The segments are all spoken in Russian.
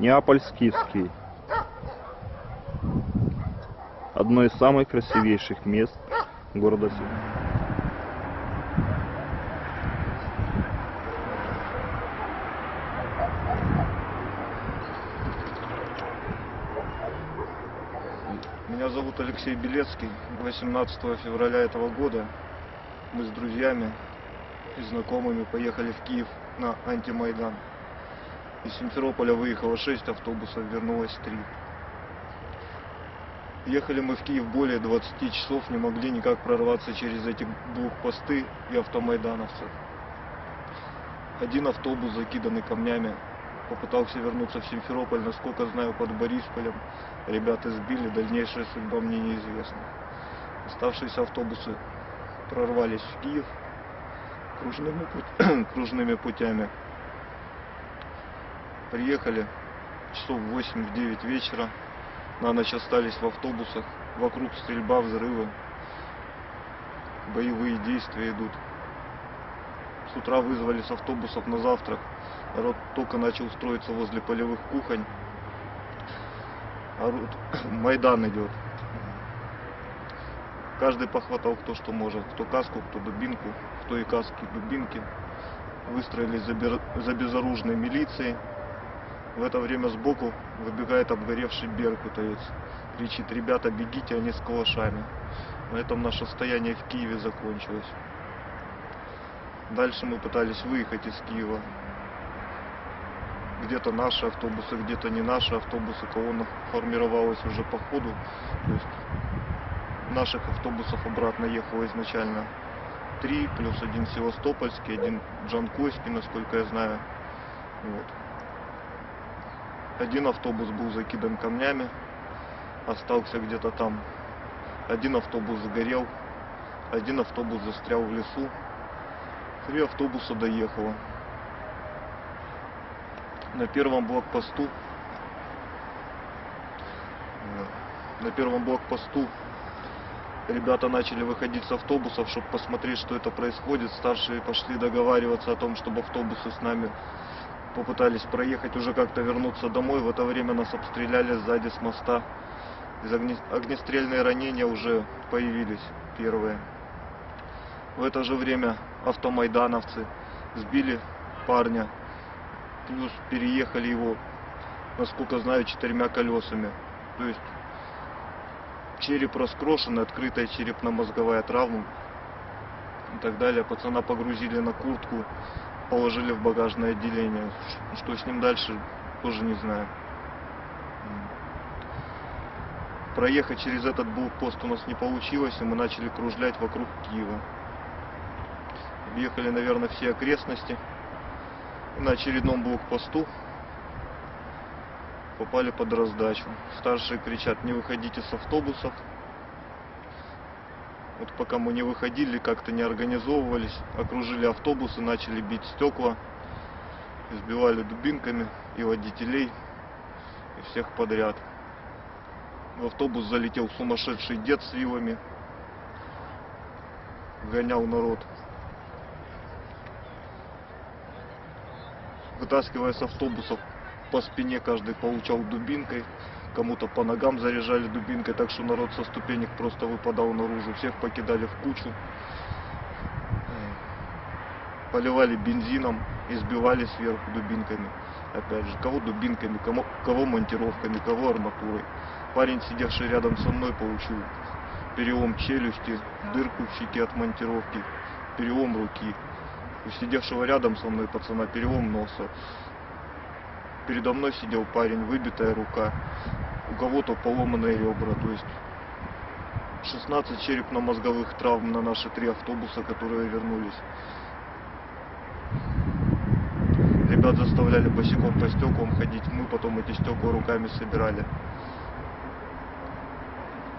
Неаполь-Скифский. Одно из самых красивейших мест города Сибирь. Меня зовут Алексей Белецкий. 18 февраля этого года мы с друзьями и знакомыми поехали в Киев на антимайдан. Из Симферополя выехало 6 автобусов, вернулось 3. Ехали мы в Киев более 20 часов, не могли никак прорваться через эти блокпосты и автомайдановцев. Один автобус, закиданный камнями, попытался вернуться в Симферополь, насколько знаю, под Борисполем. Ребята сбили, дальнейшая судьба мне неизвестна. Оставшиеся автобусы прорвались в Киев кружными, пут- кружными путями. Приехали часов в 8-9 вечера. На ночь остались в автобусах. Вокруг стрельба, взрывы. Боевые действия идут. С утра вызвали с автобусов на завтрак. Народ только начал строиться возле полевых кухонь. Орут. Майдан идет. Каждый похватал кто что может. Кто каску, кто дубинку, кто и каски, и дубинки. Выстроились за, бер- за безоружной милицией. В это время сбоку выбегает обгоревший беркутовец. Кричит, ребята, бегите, они с калашами. На этом наше стояние в Киеве закончилось. Дальше мы пытались выехать из Киева. Где-то наши автобусы, где-то не наши автобусы. Колонна формировалась уже по ходу. То есть наших автобусов обратно ехало изначально три, плюс один Севастопольский, один Джанкойский, насколько я знаю. Вот. Один автобус был закидан камнями, остался где-то там. Один автобус загорел, один автобус застрял в лесу. Три автобуса доехало. На первом блокпосту э, на первом блокпосту ребята начали выходить с автобусов, чтобы посмотреть, что это происходит. Старшие пошли договариваться о том, чтобы автобусы с нами попытались проехать, уже как-то вернуться домой. В это время нас обстреляли сзади с моста. Из огне- огнестрельные ранения уже появились первые. В это же время автомайдановцы сбили парня, плюс переехали его, насколько знаю, четырьмя колесами. То есть череп раскрошенный, открытая черепно-мозговая травма и так далее. Пацана погрузили на куртку, положили в багажное отделение. Что с ним дальше, тоже не знаю. Проехать через этот блокпост у нас не получилось, и мы начали кружлять вокруг Киева. Объехали, наверное, все окрестности. И на очередном блокпосту попали под раздачу. Старшие кричат, не выходите с автобусов. Вот пока мы не выходили, как-то не организовывались, окружили автобусы, начали бить стекла, избивали дубинками и водителей, и всех подряд. В автобус залетел сумасшедший дед с вилами, гонял народ. Вытаскивая с автобусов по спине каждый получал дубинкой, кому-то по ногам заряжали дубинкой, так что народ со ступенек просто выпадал наружу, всех покидали в кучу, Э, поливали бензином, избивали сверху дубинками. Опять же, кого дубинками, кому- кого монтировками, кого арматурой. Парень, сидевший рядом со мной, получил перелом челюсти, дырку в щеке от монтировки, перелом руки. У сидевшего рядом со мной пацана перелом носа. Передо мной сидел парень, выбитая рука. У кого-то поломанные ребра. То есть 16 черепно-мозговых травм на наши три автобуса, которые вернулись. Ребят заставляли босиком по стеклам ходить. Мы потом эти стекла руками собирали.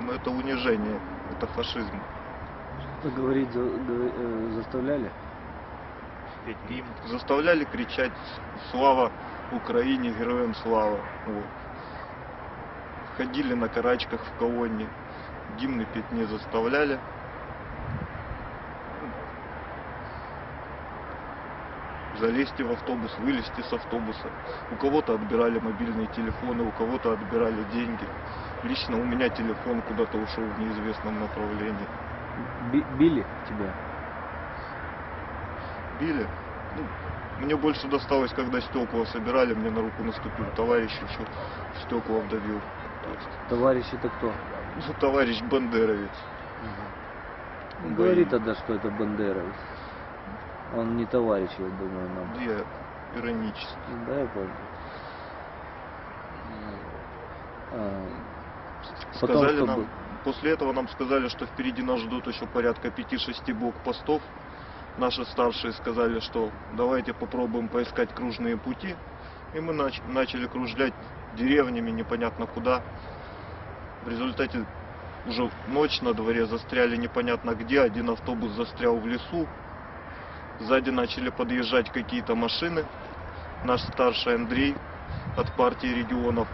Но это унижение, это фашизм. Что говорить за- э, заставляли? Заставляли кричать «Слава Украине, героям слава!». Вот. Ходили на карачках в колонне, гимны петь не заставляли. залезьте в автобус, вылезьте с автобуса. У кого-то отбирали мобильные телефоны, у кого-то отбирали деньги. Лично у меня телефон куда-то ушел в неизвестном направлении. Би- били тебя? Били. Ну, мне больше досталось, когда стекла собирали, мне на руку наступил товарищ, еще стекла вдавил. Товарищ это кто? ну, товарищ Бандеровец. Ну, Бои. Говори тогда, что это Бандеровец. Он не товарищ, я думаю, нам. Я иронически. Да, я понял. А, Потом Сказали что нам, было? после этого нам сказали, что впереди нас ждут еще порядка 5-6 блокпостов. Наши старшие сказали, что давайте попробуем поискать кружные пути. И мы нач- начали кружлять деревнями непонятно куда. В результате уже ночь на дворе застряли непонятно где. Один автобус застрял в лесу. Сзади начали подъезжать какие-то машины. Наш старший Андрей от партии регионов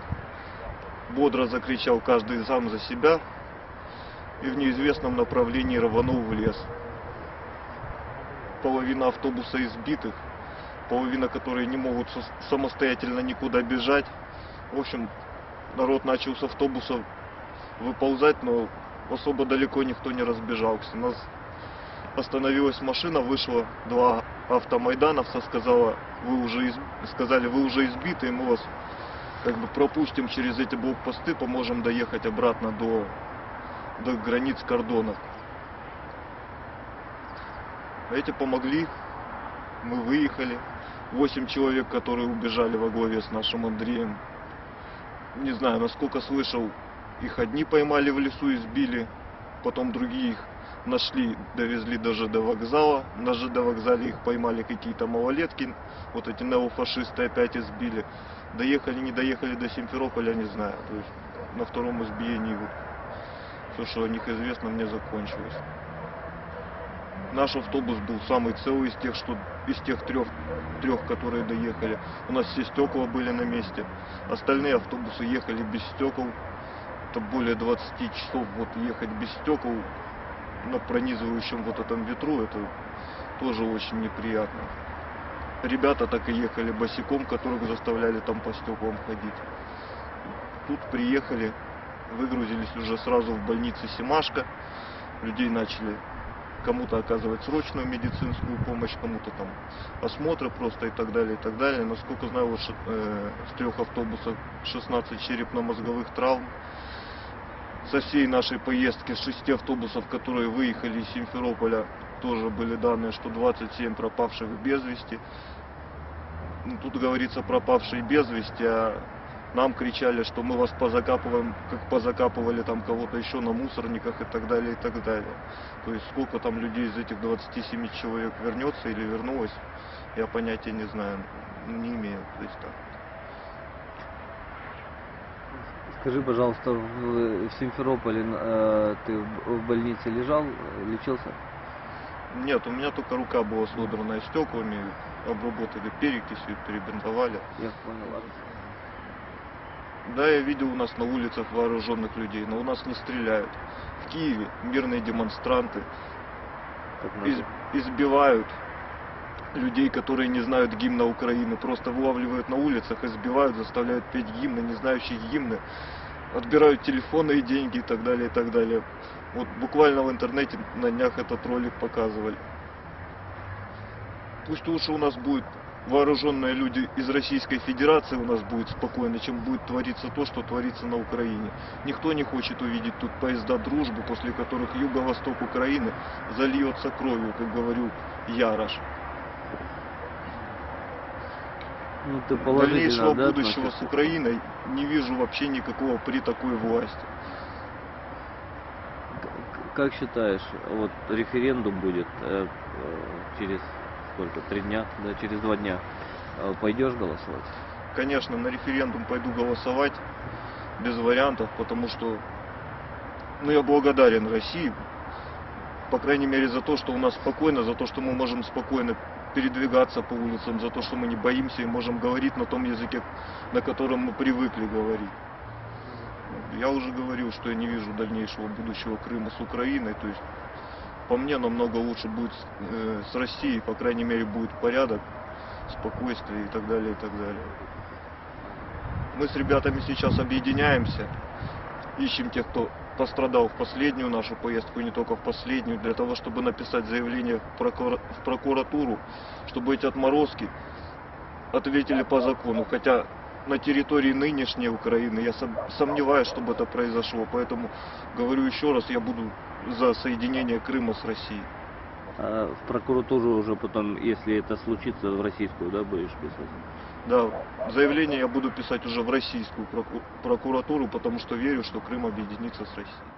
бодро закричал каждый сам за себя и в неизвестном направлении рванул в лес. Половина автобуса избитых, половина, которые не могут самостоятельно никуда бежать. В общем, народ начал с автобуса выползать, но особо далеко никто не разбежался. Нас остановилась машина, вышло два автомайдановца, сказала, вы уже из- сказали, вы уже избиты, мы вас как бы пропустим через эти блокпосты, поможем доехать обратно до, до границ кордонов. Эти помогли, мы выехали. Восемь человек, которые убежали во главе с нашим Андреем. Не знаю, насколько слышал, их одни поймали в лесу и сбили, потом другие их нашли, довезли даже до вокзала. На ЖД вокзале их поймали какие-то малолетки, вот эти неофашисты опять избили. Доехали, не доехали до Симферополя, не знаю. То есть на втором избиении вот все, что о них известно, мне закончилось. Наш автобус был самый целый из тех, что из тех трех, трех, которые доехали. У нас все стекла были на месте. Остальные автобусы ехали без стекол. Это более 20 часов вот ехать без стекол на пронизывающем вот этом ветру, это тоже очень неприятно. Ребята так и ехали босиком, которых заставляли там по стеклам ходить. Тут приехали, выгрузились уже сразу в больнице Симашка. Людей начали кому-то оказывать срочную медицинскую помощь, кому-то там осмотры просто и так далее, и так далее. Насколько знаю, вот, ш- э, с трех автобусов 16 черепно-мозговых травм. Со всей нашей поездки с шести автобусов, которые выехали из Симферополя, тоже были данные, что 27 пропавших без вести. Ну, тут говорится пропавшие без вести, а нам кричали, что мы вас позакапываем, как позакапывали там кого-то еще на мусорниках и так далее, и так далее. То есть сколько там людей из этих 27 человек вернется или вернулось, я понятия не знаю, не имею. То есть так. Скажи, пожалуйста, в, в Симферополе э, ты в больнице лежал, лечился? Нет, у меня только рука была содранная стеклами, обработали перекисью, перебинтовали. Я понял. Да, я видел у нас на улицах вооруженных людей, но у нас не стреляют. В Киеве мирные демонстранты из- избивают людей, которые не знают гимна Украины, просто вылавливают на улицах, избивают, заставляют петь гимны, не знающих гимны, отбирают телефоны и деньги и так далее, и так далее. Вот буквально в интернете на днях этот ролик показывали. Пусть лучше у нас будет вооруженные люди из Российской Федерации у нас будет спокойно, чем будет твориться то, что творится на Украине. Никто не хочет увидеть тут поезда дружбы, после которых юго-восток Украины зальется кровью, как говорил Ярош. Ну, ты Дальнейшего да, будущего с? Украиной не вижу вообще никакого при такой власти. Как считаешь, вот референдум будет э, э, через сколько? Три дня? Да, через два дня. Э, Пойдешь голосовать? Конечно, на референдум пойду голосовать без вариантов, потому что ну, я благодарен России, по крайней мере, за то, что у нас спокойно, за то, что мы можем спокойно передвигаться по улицам, за то, что мы не боимся и можем говорить на том языке, на котором мы привыкли говорить. Я уже говорил, что я не вижу дальнейшего будущего Крыма с Украиной, то есть по мне намного лучше будет э, с Россией, по крайней мере, будет порядок, спокойствие и так далее, и так далее. Мы с ребятами сейчас объединяемся, ищем тех, кто пострадал в последнюю нашу поездку, и не только в последнюю, для того, чтобы написать заявление в, прокура- в прокуратуру, чтобы эти отморозки ответили по закону. Хотя на территории нынешней Украины я сом- сомневаюсь, чтобы это произошло. Поэтому говорю еще раз, я буду за соединение Крыма с Россией. А в прокуратуру уже потом, если это случится, в российскую, да, будешь писать? Да, заявление я буду писать уже в российскую проку- прокуратуру, потому что верю, что Крым объединится с Россией.